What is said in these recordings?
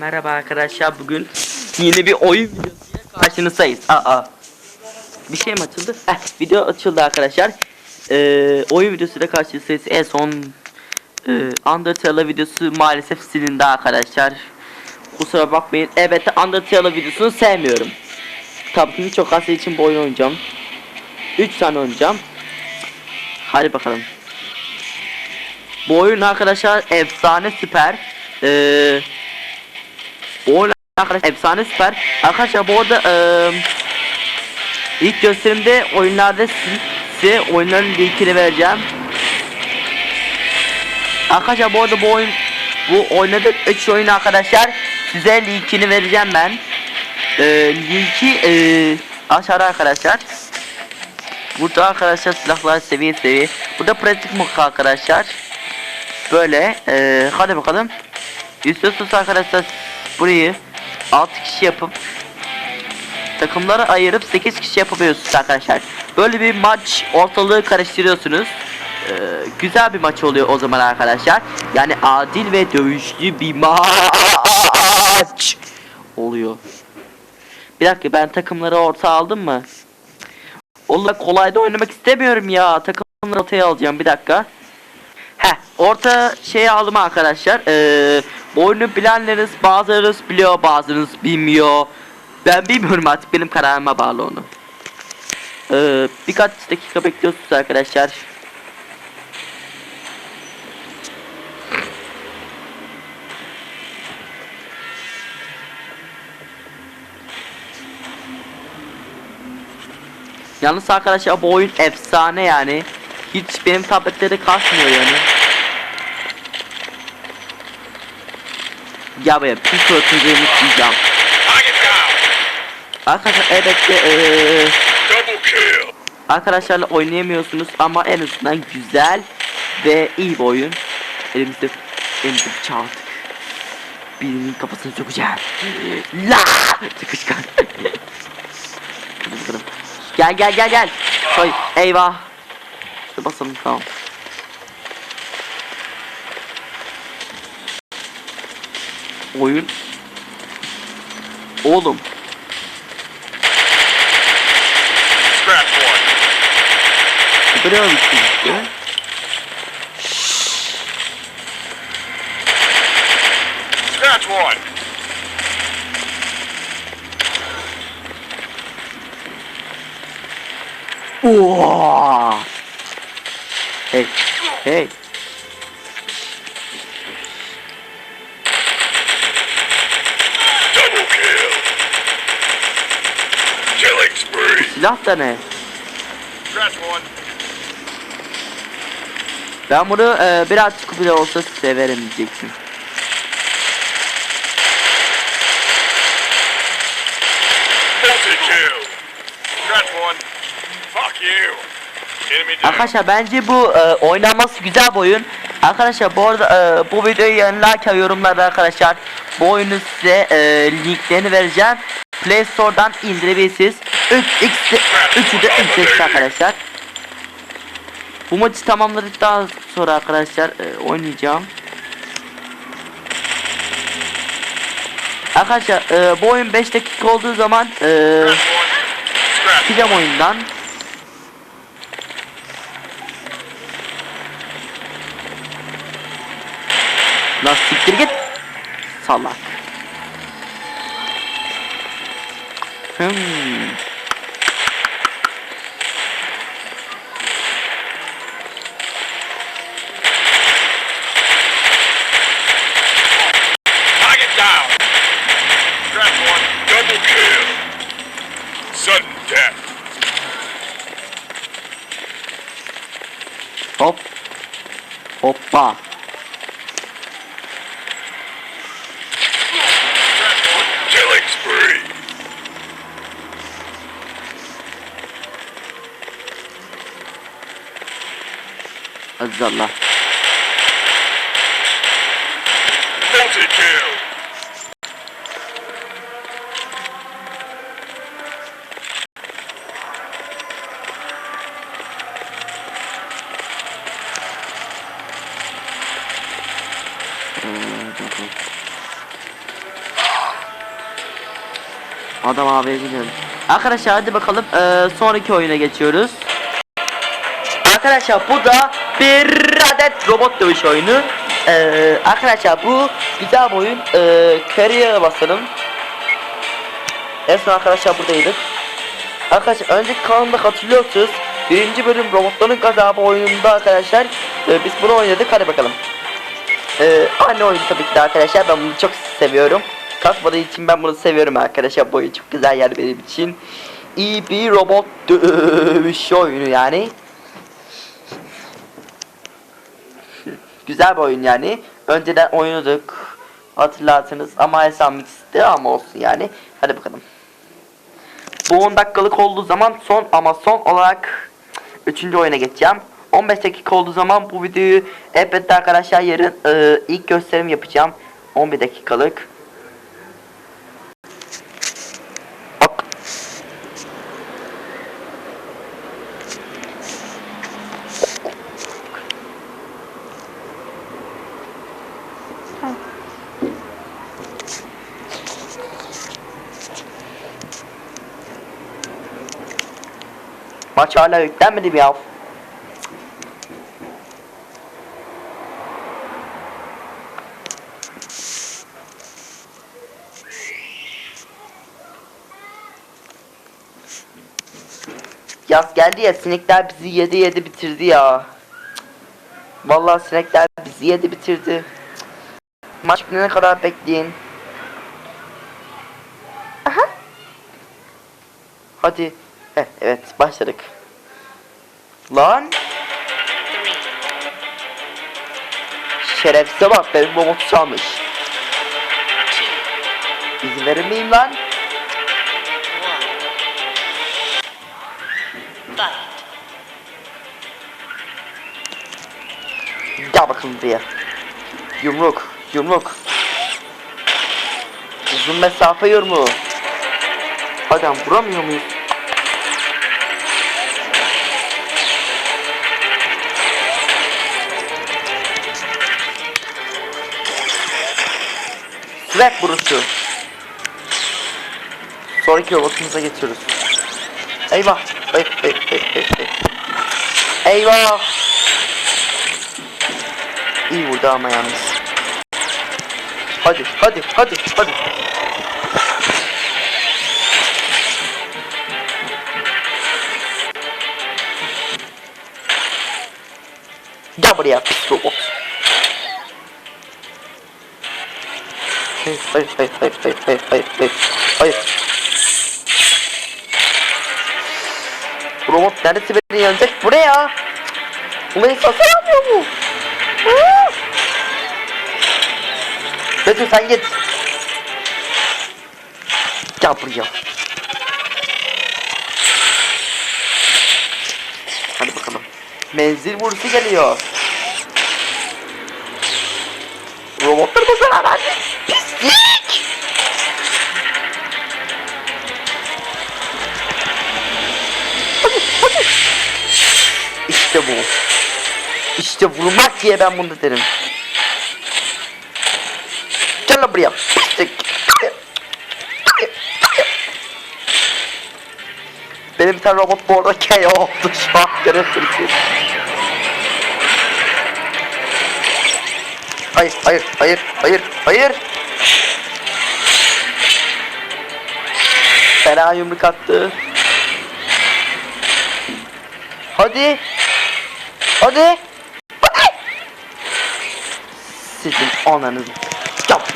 Merhaba arkadaşlar bugün yeni bir oyun videosuyla karşınızdayız. Aa. Bir şey mi açıldı? Heh, video açıldı arkadaşlar. Ee, oyun videosuyla karşınızdayız. En son e, Undertale videosu maalesef silindi arkadaşlar. Kusura bakmayın. Evet Undertale videosunu sevmiyorum. Tabii ki çok az için bu oyun oynayacağım. 3 tane oynayacağım. Hadi bakalım. Bu oyun arkadaşlar efsane süper. Ee, oyun arkadaşlar efsane süper. Arkadaşlar bu arada ee, ilk gösterimde oyunlarda si- size oyunların linkini vereceğim. Arkadaşlar bu arada bu oyun bu oynadık 3 oyun arkadaşlar size linkini vereceğim ben. Ee, linki ee, aşağıda arkadaşlar. Burada arkadaşlar silahlar seviye seviye. Burada pratik mod arkadaşlar. Böyle ee, hadi bakalım. İstiyorsanız arkadaşlar burayı 6 kişi yapıp takımlara ayırıp 8 kişi yapabiliyorsunuz arkadaşlar. Böyle bir maç ortalığı karıştırıyorsunuz. Ee, güzel bir maç oluyor o zaman arkadaşlar. Yani adil ve dövüşlü bir maç oluyor. Bir dakika ben takımları orta aldım mı? Oğlum kolayda oynamak istemiyorum ya. Takımları ortaya alacağım bir dakika. Heh, orta şey aldım arkadaşlar. Ee, oyunu bilenleriniz bazılarınız biliyor, bazılarınız bilmiyor. Ben bilmiyorum artık benim kararıma bağlı onu. Ee, birkaç dakika bekliyorsunuz arkadaşlar. Yalnız arkadaşlar bu oyun efsane yani. Hiç benim tabletleri kasmıyor yani. Ya be bir suratınızı down. Arkadaşlar elbette kill. arkadaşlarla oynayamıyorsunuz ama en azından güzel ve iyi bir oyun. Elimizde elimizde bir çağırdık. Birinin kafasını sokacağım. La! Sıkışkan. Gel gel gel gel. Ay eyvah. Şöyle basalım tamam. Oyun. Oğlum. Buraya mı gittin? Scratch one. Hey, hey. Silah da ne? Ben bunu e, birazcık bile olsa severim diyeceksin. Arkadaşlar bence bu e, oynanması güzel bir oyun. Arkadaşlar bu arada e, bu videoyu yayınlarken yorumlarda arkadaşlar bu oyunu size e, linklerini vereceğim. Play Store'dan indirebilirsiniz. 3x 3'ü de ücretsiz arkadaşlar. Bu maçı tamamladıktan sonra arkadaşlar e, oynayacağım. Arkadaşlar e, bu oyun 5 dakika olduğu zaman e, çıkacağım oyundan. Lan git. Salak. Hmm. Pa. Killing Multi-kill. Adam abiye gidiyorum. Arkadaşlar hadi bakalım eee, sonraki oyuna geçiyoruz. Arkadaşlar bu da bir adet robot dövüş oyunu. Eee, arkadaşlar bu güzel bir oyun. Eee kariyere basalım. En son arkadaşlar buradaydık. Arkadaşlar önceki kanalda hatırlıyorsunuz. Birinci bölüm robotların gazabı oyununda arkadaşlar e, biz bunu oynadık hadi bakalım. Ee, aynı oyun tabii ki de arkadaşlar ben bunu çok seviyorum. Kasmadığı için ben bunu seviyorum arkadaşlar bu çok güzel yer benim için. İyi bir robot dövüş oyunu yani. güzel bir oyun yani. Önceden oynadık. Hatırlarsınız ama mixti ama olsun yani. Hadi bakalım. Bu 10 dakikalık olduğu zaman son ama son olarak 3. oyuna geçeceğim. 15 dakika olduğu zaman bu videoyu elbette arkadaşlar yarın e, ilk gösterim yapacağım. 11 dakikalık. Maç hala yüklenmedi mi ya? Yaz geldi ya sinekler bizi yedi yedi bitirdi ya. Vallahi sinekler bizi yedi bitirdi. Maç bitene kadar bekleyin. Aha. Hadi. Heh, evet başladık. Lan. Şerefsize bak benim robotu çalmış. İzin verir miyim lan? Gel bakalım buraya. Yumruk, yumruk. Uzun mesafe yumruğu. Adam vuramıyor muyuz? Swag vuruşu. Sonraki robotumuza geçiyoruz. Eyvah. Hey, hey, hey, hey, hey. Eyvah. İyi vurdu ama yalnız. Hadi, hadi, hadi, hadi. Gel buraya pis robot. Robot neresi beni yenecek? Bu ne ya? Bu beni sasa yapıyor. Aa! Betül sen git. Gel buraya. Hadi bakalım. Menzil vuruşu geliyor. Robotlar bu zarar verdi. İşte bu. İşte vurmak diye ben bunu derim. Gel buraya. Benim bir tane robot bu arada KO oldu şu an. Hayır, hayır, hayır, hayır, hayır. Fena yumruk attı. Hadi. Hadi. Hadi. Sizin ananızı. Yap.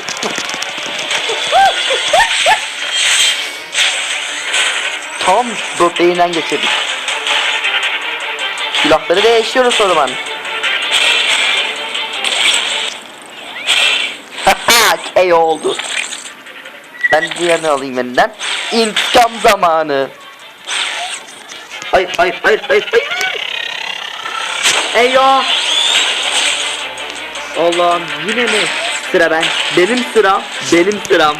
Tam böbreğinden geçirdik. Silahları değişiyoruz o zaman. KO oldu. Ben diğerini alayım elinden. İntikam zamanı. Hayır hayır hayır hayır hayır. Eyvah. Allah'ım yine mi? Sıra ben. Benim sıram. Benim sıram.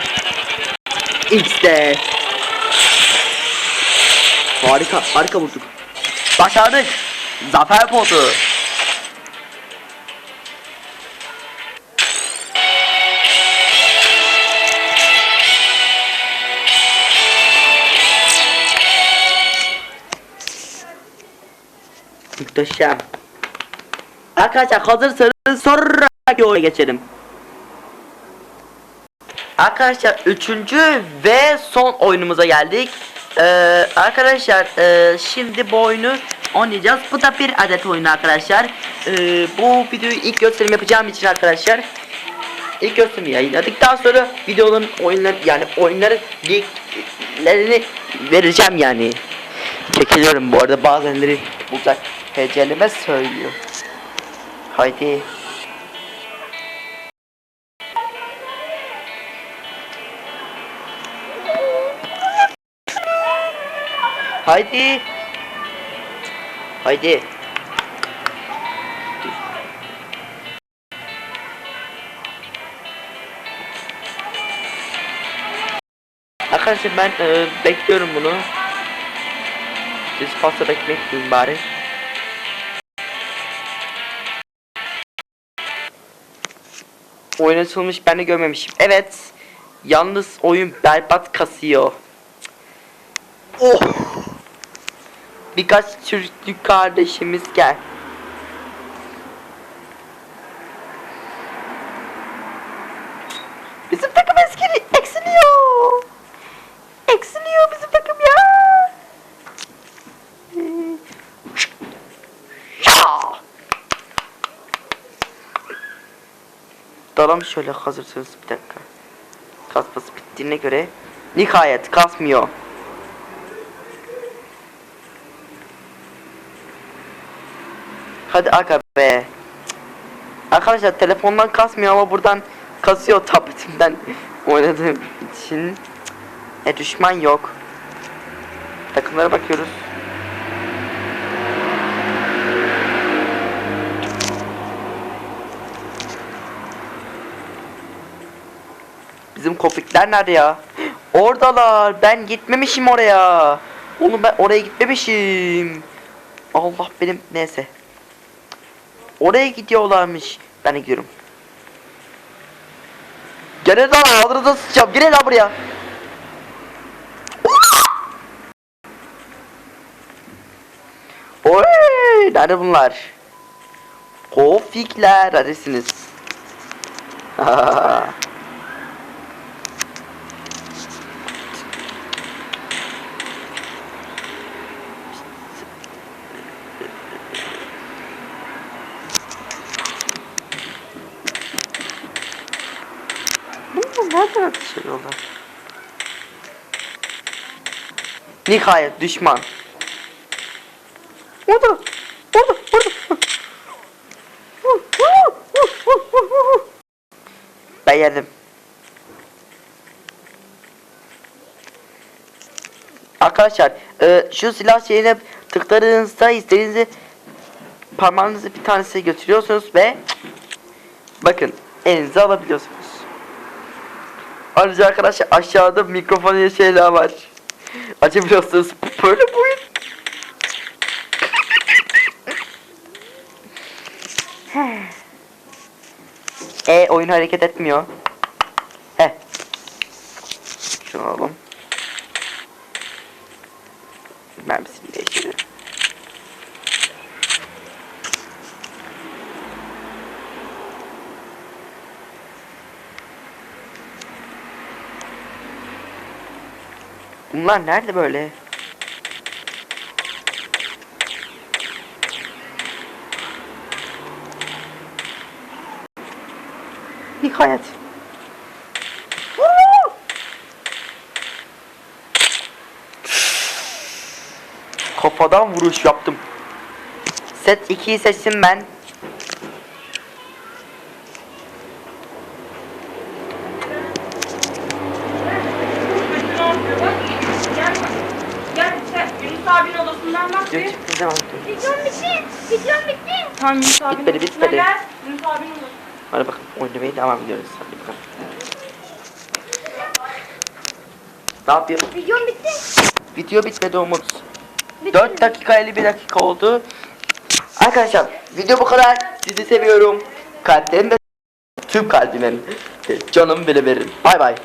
X'de. Harika. Harika vurduk. Başardık. Zafer potu. Muhteşem. Arkadaşlar hazırsanız sonraki oyuna geçelim. Arkadaşlar üçüncü ve son oyunumuza geldik. Ee, arkadaşlar e, şimdi bu oyunu oynayacağız. Bu da bir adet oyun arkadaşlar. Ee, bu videoyu ilk gösterim yapacağım için arkadaşlar ilk gösterimi yayınladık. Daha sonra videonun oyunları yani oyunların linklerini vereceğim yani. Çekiliyorum bu arada bazenleri uzak heceleme söylüyor. Haydi. Haydi. Haydi. Arkadaşlar ben e, bekliyorum bunu. Siz fazla bekleyin bari. Oyun açılmış ben de görmemişim. Evet. Yalnız oyun berbat kasıyor. Oh. Birkaç Türk kardeşimiz gel. Bizim takım eskili eksiliyor. Eksiliyor bizim takım ya. Ya. Dalam şöyle hazırsınız bir dakika. Kasması bittiğine göre nihayet kasmıyor. Hadi aga be. Arkadaşlar telefondan kasmıyor ama buradan kasıyor tabletimden oynadığım için. E düşman yok. Takımlara bakıyoruz. Bizim kopikler nerede ya? Oradalar. Ben gitmemişim oraya. Oğlum ben oraya gitmemişim. Allah benim neyse. Oraya gidiyorlarmış. Ben gidiyorum. Gene lan ağzınıza sıçacağım. Gene lan buraya. Oy! Nerede bunlar? Kofikler. Neredesiniz? Bunlar ateş ediyorlar? Nihayet düşman. Orada, orada. Ben yedim. Arkadaşlar e, şu silah şeyine tıkladığınızda istediğinizi parmağınızı bir tanesi götürüyorsunuz ve bakın elinize alabiliyorsunuz. Ayrıca arkadaşlar aşağıda mikrofon diye şeyler var. Açabiliyorsunuz. Böyle bu oyun. e oyun hareket etmiyor. He. Şunu alalım. Bunlar nerede böyle? Nihayet. Kafadan vuruş yaptım. Set 2'yi seçtim ben. Abinin odasından bak bir. çıktığı zaman Videom bitti. Videom bitti. Tamam abinin Bitmedi, odasına bitmedi. gel. Abinin odasına. Hadi bakın oynamaya devam ediyoruz. Hadi bakalım. Ne yapıyorum? Videom bitti. Video bitmedi Umut. Bitti 4 mi? dakika 51 dakika oldu. Arkadaşlar video bu kadar. Sizi seviyorum. Kalplerimde tüm kalbimden canımı bile veririm. Bay bay.